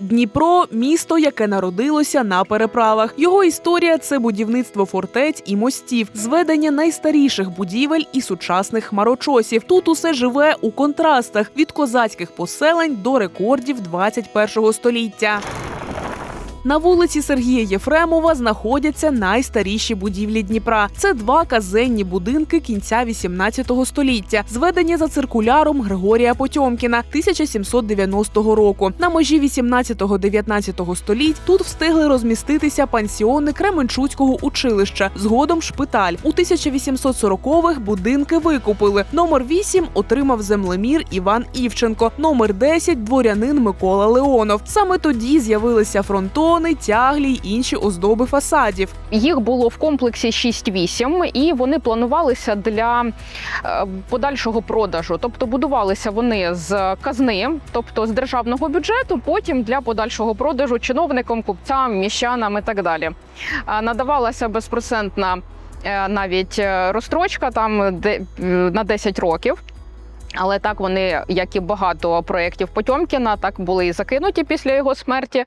Дніпро місто, яке народилося на переправах. Його історія це будівництво фортець і мостів, зведення найстаріших будівель і сучасних хмарочосів. Тут усе живе у контрастах від козацьких поселень до рекордів 21 століття. На вулиці Сергія Єфремова знаходяться найстаріші будівлі Дніпра. Це два казенні будинки кінця 18 століття, зведені за циркуляром Григорія Потьомкіна 1790 року. На межі 18-19 століть тут встигли розміститися пансіони Кременчуцького училища, згодом шпиталь. У 1840-х будинки викупили. Номер 8 отримав землемір Іван Івченко, номер 10 – дворянин Микола Леонов. Саме тоді з'явилися фронтони, тяглі й інші оздоби фасадів. Їх було в комплексі 6-8, і вони планувалися для е, подальшого продажу. Тобто будувалися вони з казни, тобто з державного бюджету, потім для подальшого продажу чиновникам, купцям, міщанам і так далі. Надавалася безпроцентна е, навіть е, розстрочка там на 10 років. Але так вони, як і багато проєктів Потьомкіна, так були і закинуті після його смерті.